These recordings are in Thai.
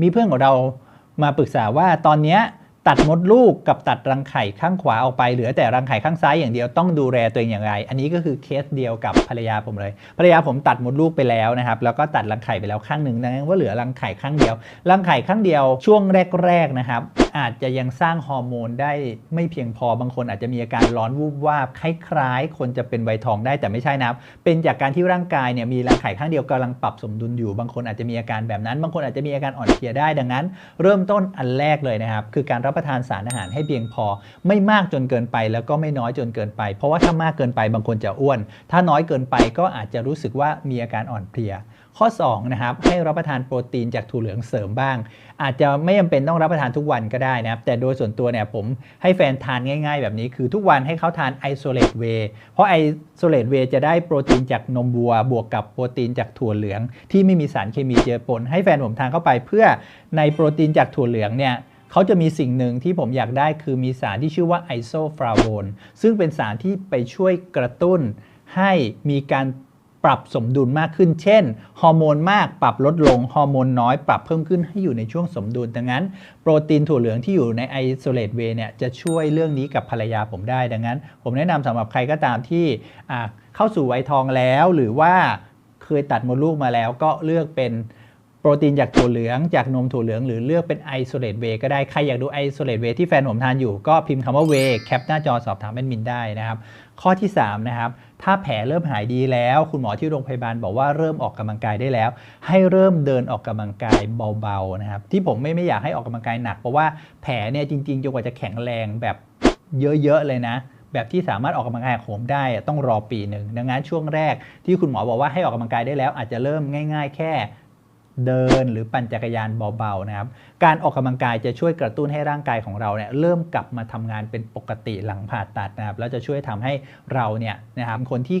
มีเพื่อนของเรามาปรึกษาว่าตอนนี้ตัดมดลูกกับตัดรังไข่ข้างขวาออกไปเหลือแต่รังไข่ข้างซ้ายอย่างเดียวต้องดูแลตัวเองอย่างไร อันนี้ก็คือเคสเดียวกับภรรยาผมเลย ภรรยาผมตัดมดลูกไปแล้วนะครับ แล้วก็ตัดรังไข่ไปแล้วข้างหนึ่งดังนั้นว่าเหลือรังไข่ข้างเดียว รังไข่ข้างเดียวช่วงแรก ๆนะครับ อาจจะยังสร้างฮอร์โมนได้ไม่เพียงพอบางคนอาจจะมีอาการร้อนวูบวาบคล้ายๆ คนจะเป็นไวทองได้แต่ไม่ใช่นะครับเป็นจากการที่ร่างกายเนี่ยมีรังไข่ข้างเดียวกำลังปรับสมดุลอยู่ บางคนอาจจะมีอาการแบบนั้น บางคนอาจจะมีอาการอ่อนเพลียได้ดังนั้น เริ่มต้นอันแรกเลยนะครับ คือการรับประทานสารอาหารให้เพียงพอ ไม่มากจนเกินไปแล้วก็ไม่น้อยจนเกินไป เพราะว่าถ้ามากเกินไปบางคนจะอ้วน ถ้าน้อยเกินไปก็อาจจะรู้สึกว่ามีอาการอ่อนเพลีย ข้อ2นะครับให้รับประทานโปรตีนจากถั่วเหลืองเสริมบ้าง อาจจะไม่จำเป็นต้องรับประทานทุกวันก็ได้นะครับ แต่โดยส่วนตัวเนี่ยผมให้แฟนทานง่าย ๆ แบบนี้คือทุกวันให้เขาทาน isolate whey เพราะ isolate whey จะได้โปรตีนจากนมวัว บวกกับโปรตีนจากถั่วเหลือง ที่ไม่มีสารเคมีเจือปน ให้แฟนผมทานเข้าไปเพื่อในโปรตีนจากถั่วเหลืองเนี่ยเขาจะมีสิ่งหนึ่งที่ผมอยากได้คือมีสารที่ชื่อว่า isoflavone ซึ่งเป็นสารที่ไปช่วยกระตุ้นให้มีการ ปรับสมดุลมากขึ้น เช่น ฮอร์โมนมากปรับลดลง ฮอร์โมนน้อยปรับเพิ่มขึ้นให้อยู่ในช่วงสมดุล ดังนั้น โปรตีนถั่วเหลืองที่อยู่ในไอโซเลตเวเนี่ยจะช่วยเรื่องนี้กับภรรยาผมได้ ดังนั้น ผมแนะนำสำหรับใครก็ตามที่เข้าสู่วัยทองแล้ว หรือว่าเคยตัดมดลูกมาแล้วก็เลือกเป็น โปรตีนจากถั่วเหลืองจากนมถั่วเหลืองหรือเลือกเป็น isolate whey ก็ได้ ใครอยากดู isolate whey ที่แฟนผมทานอยู่ก็พิมพ์คำว่า whey แคปหน้าจอสอบถามแอดมินได้นะครับ ข้อที่ 3 นะครับ ถ้าแผลเริ่มหายดีแล้ว คุณหมอที่โรงพยาบาลบอกว่าเริ่มออกกำลังกายได้แล้ว ให้เริ่มเดินออกกำลังกายเบาๆนะครับที่ผมไม่ไม่อยากให้ออกกำลังกายหนักเพราะว่าแผลเนี่ยจริงๆจนกว่าจะแข็งแรงแบบเยอะๆเลยนะแบบที่สามารถออกกำลังกายโหมได้ต้องรอปีหนึ่งดังนั้นช่วงแรกที่คุณหมอบอกว่าให้ออกกำลังกายได้แล้ว อาจจะเริ่มง่าย ๆ แค่ เดินหรือปั่นจักรยานเบาๆนะครับ การออกกำลังกายจะช่วยกระตุ้นให้ร่างกายของเราเนี่ยเริ่มกลับมาทำงานเป็นปกติหลังผ่าตัดนะครับแล้วจะช่วยทำให้เราเนี่ยนะครับคนที่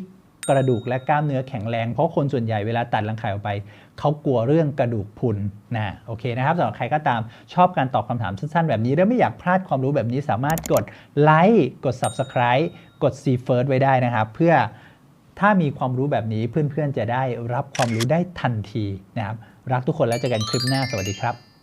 กระดูกและกล้ามเนื้อแข็งแรง เพราะคนส่วนใหญ่เวลาตัดรังไข่ออกไป เขากลัวเรื่องกระดูกพุนนะโอเคนะครับสำหรับใครก็ตามชอบการตอบคำถามสั้นๆ แบบนี้ และไม่อยากพลาดความรู้แบบนี้สามารถกดไลค์กด Subscribe กด See First ไว้ได้นะครับ เพื่อถ้ามีความรู้แบบนี้เพื่อนๆจะได้รับความรู้ได้ทันทีนะครับ รักทุกคนแล้วเจอกันคลิปหน้าสวัสดีครับ